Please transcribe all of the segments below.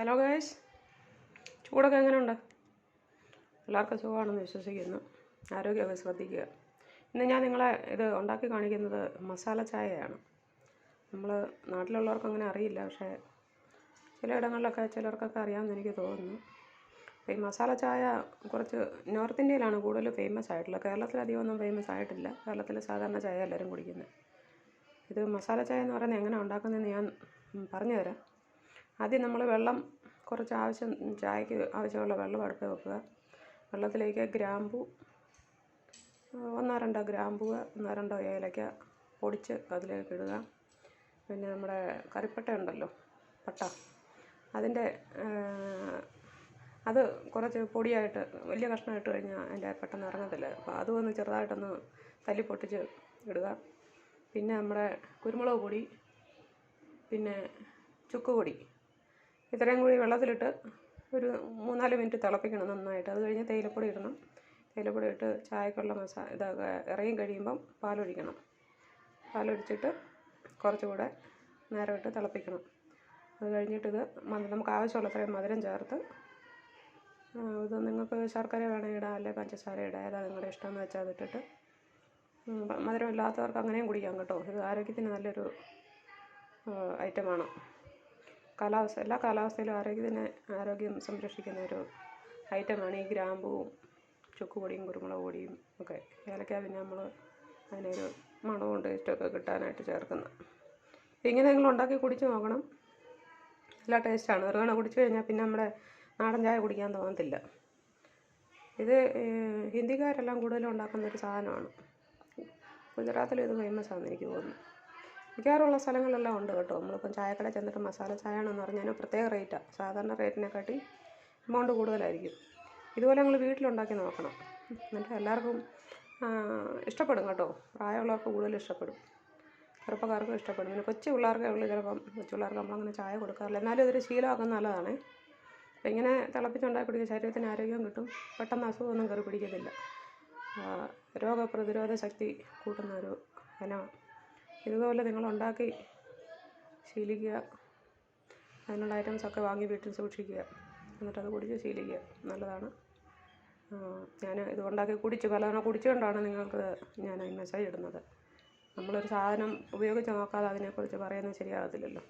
Hello guys ചൂടൊക്കെ എങ്ങനെയുണ്ട് എല്ലാവർക്കും സുഖമാണെന്ന് വിശ്വസിക്കുന്നു. ആരോഗ്യമൊക്കെ ശ്രദ്ധിക്കുക. ഇന്ന് ഞാൻ നിങ്ങളെ ഇത് ഉണ്ടാക്കി കാണിക്കുന്നത് മസാല ചായയാണ്. നമ്മൾ നാട്ടിലുള്ളവർക്ക് അങ്ങനെ അറിയില്ല പക്ഷേ ചിലയിടങ്ങളിലൊക്കെ ചിലർക്കൊക്കെ അറിയാമെന്ന് എനിക്ക് തോന്നുന്നു. അപ്പോൾ ഈ മസാല ചായ കുറച്ച് നോർത്ത് ഇന്ത്യയിലാണ് കൂടുതൽ ഫേമസ് ആയിട്ടുള്ളത്. കേരളത്തിൽ അധികമൊന്നും ഫേമസ് ആയിട്ടില്ല. കേരളത്തിൽ സാധാരണ ചായ എല്ലാവരും കുടിക്കുന്നത്. ഇത് മസാല ചായ എന്ന് പറയുന്നത് എങ്ങനെ ഉണ്ടാക്കുന്നതെന്ന് ഞാൻ പറഞ്ഞുതരാം. ആദ്യം നമ്മൾ വെള്ളം കുറച്ച് ആവശ്യം ചായക്ക് ആവശ്യമുള്ള വെള്ളം അടുപ്പ് വെക്കുക. വെള്ളത്തിലേക്ക് ഗ്രാമ്പു ഒന്നോ രണ്ടോ ഗ്രാമ്പു ഒന്നോ രണ്ടോ ഏലക്ക പൊടിച്ച് അതിലേക്ക് ഇടുക. പിന്നെ നമ്മുടെ കറിപ്പട്ട ഉണ്ടല്ലോ പട്ട. അതിന്റെ അത് കുറച്ച് പൊടിയായിട്ട് വലിയ കഷ്ണം ഇട്ട് കഴിഞ്ഞാൽ അതിന്റെ പെട്ടെന്ന് ഇറങ്ങത്തില്ല. അപ്പോൾ അതും ഒന്ന് ചെറുതായിട്ടൊന്ന് തല്ലി പൊട്ടിച്ച് ഇടുക. പിന്നെ നമ്മുടെ കുരുമുളക് പൊടി പിന്നെ ചുക്ക് പൊടി. ഇത്രയും കൂടി വെള്ളത്തിലിട്ട് ഒരു മൂന്നാൽ മിനിറ്റ് തിളപ്പിക്കണം നന്നായിട്ട്. അത് കഴിഞ്ഞ് തേയിലപ്പൊടി ഇടണം. തേയിലപ്പൊടി ഇട്ട് ചായക്കുള്ള മസാല ഇതൊക്കെ ഇറങ്ങി കഴിയുമ്പം പാലൊഴിക്കണം. പാലൊഴിച്ചിട്ട് കുറച്ചുകൂടെ നേരം ഇട്ട് തിളപ്പിക്കണം. അത് കഴിഞ്ഞിട്ടിത് നമുക്ക് ആവശ്യമുള്ള അത്രയും മധുരം ചേർത്ത് ഇത് നിങ്ങൾക്ക് ശർക്കര വേണമെങ്കിൽ ഇടാം അല്ലെങ്കിൽ പഞ്ചസാര ഇടാം. ഏതാ നിങ്ങളുടെ ഇഷ്ടം എന്ന് വെച്ചാൽ അതിട്ടിട്ട് മധുരമില്ലാത്തവർക്ക് അങ്ങനെയും കുടിക്കാം കേട്ടോ. ഇത് ആരോഗ്യത്തിന് നല്ലൊരു ഐറ്റമാണ്. കാലാവസ്ഥ എല്ലാ കാലാവസ്ഥയിലും ആരോഗ്യത്തിന് ആരോഗ്യം സംരക്ഷിക്കുന്ന ഒരു ഐറ്റമാണ് ഈ ഗ്രാമ്പുവും ചുക്കുപൊടിയും കുരുമുളക് പൊടിയും ഒക്കെ. ഏലക്ക പിന്നെ നമ്മൾ അതിനൊരു മണവും ടേസ്റ്റൊക്കെ കിട്ടാനായിട്ട് ചേർക്കുന്നത് ഇങ്ങനെ നിങ്ങൾ ഉണ്ടാക്കി കുടിച്ച് നോക്കണം. നല്ല ടേസ്റ്റാണ് ഒരു തവണ കുടിച്ചു കഴിഞ്ഞാൽ പിന്നെ നമ്മുടെ നാടൻ ചായ കുടിക്കാൻ തോന്നത്തില്ല. ഇത് ഹിന്ദിക്കാരെല്ലാം കൂടുതലും ഉണ്ടാക്കുന്ന ഒരു സാധനമാണ്. ഗുജറാത്തിൽ ഇത് ഫേമസ് ആണെന്ന് എനിക്ക് തോന്നുന്നു. മിക്കവാറുള്ള സ്ഥലങ്ങളിലെല്ലാം ഉണ്ട് കേട്ടോ. നമ്മളിപ്പം ചായക്കടയിൽ ചെന്നിട്ട് മസാല ചായ ആണെന്ന് പറഞ്ഞാൽ പ്രത്യേക റേറ്റാണ് സാധാരണ റേറ്റിനെക്കാട്ടി എമൗണ്ട് കൂടുതലായിരിക്കും. ഇതുപോലെ നിങ്ങൾ വീട്ടിലുണ്ടാക്കി നോക്കണം. എന്നിട്ട് എല്ലാവർക്കും ഇഷ്ടപ്പെടും കേട്ടോ. പ്രായമുള്ളവർക്ക് കൂടുതൽ ഇഷ്ടപ്പെടും. ചെറുപ്പക്കാർക്കും ഇഷ്ടപ്പെടും. പിന്നെ കൊച്ചു പിള്ളേർക്കേ ഉള്ളൂ ചിലപ്പം കൊച്ചു പിള്ളേർക്ക് നമ്മളങ്ങനെ ചായ കൊടുക്കാറില്ല. എന്നാലും ഇതൊരു ശീലമാക്കുന്നത് നല്ലതാണ്. അപ്പം ഇങ്ങനെ തിളപ്പിച്ചുണ്ടാക്കി കുടിക്കുക ശരീരത്തിന് ആരോഗ്യം കിട്ടും. പെട്ടെന്ന് അസുഖമൊന്നും കയറി പിടിക്കത്തില്ല. രോഗപ്രതിരോധ ശക്തി കൂട്ടുന്ന ഒരു ഇനമാണ് ഇതുപോലെ നിങ്ങൾ ഉണ്ടാക്കി ശീലിക്കുക. അതിനുള്ള ഐറ്റംസൊക്കെ വാങ്ങി വീട്ടിൽ സൂക്ഷിക്കുക. എന്നിട്ടത് കുടിച്ച് ശീലിക്കുക. നല്ലതാണ്. ഞാൻ ഇത് ഉണ്ടാക്കി കുടിച്ച് പലതവണ കുടിച്ചുകൊണ്ടാണ് നിങ്ങൾക്ക് ഞാൻ ഈ മെസ്സേജ് ഇടുന്നത്. നമ്മളൊരു സാധനം ഉപയോഗിച്ച് നോക്കാതെ അതിനെക്കുറിച്ച് പറയുന്നത് ശരിയാകത്തില്ലല്ലോ.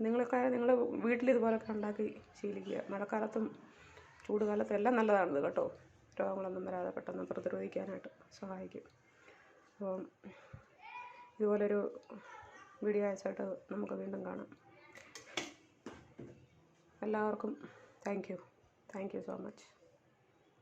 നിങ്ങളൊക്കെ നിങ്ങൾ വീട്ടിൽ ഇതുപോലൊക്കെ ഉണ്ടാക്കി ശീലിക്കുക. മഴക്കാലത്തും ചൂടുകാലത്തും എല്ലാം നല്ലതാണിത് കേട്ടോ. രോഗങ്ങളൊന്നും വരാതെ പെട്ടെന്ന് പ്രതിരോധിക്കാനായിട്ട് സഹായിക്കും. അപ്പം ഇതുപോലൊരു വീഡിയോ ആയിട്ട് നമുക്ക് വീണ്ടും കാണാം. എല്ലാവർക്കും thank you thank you so much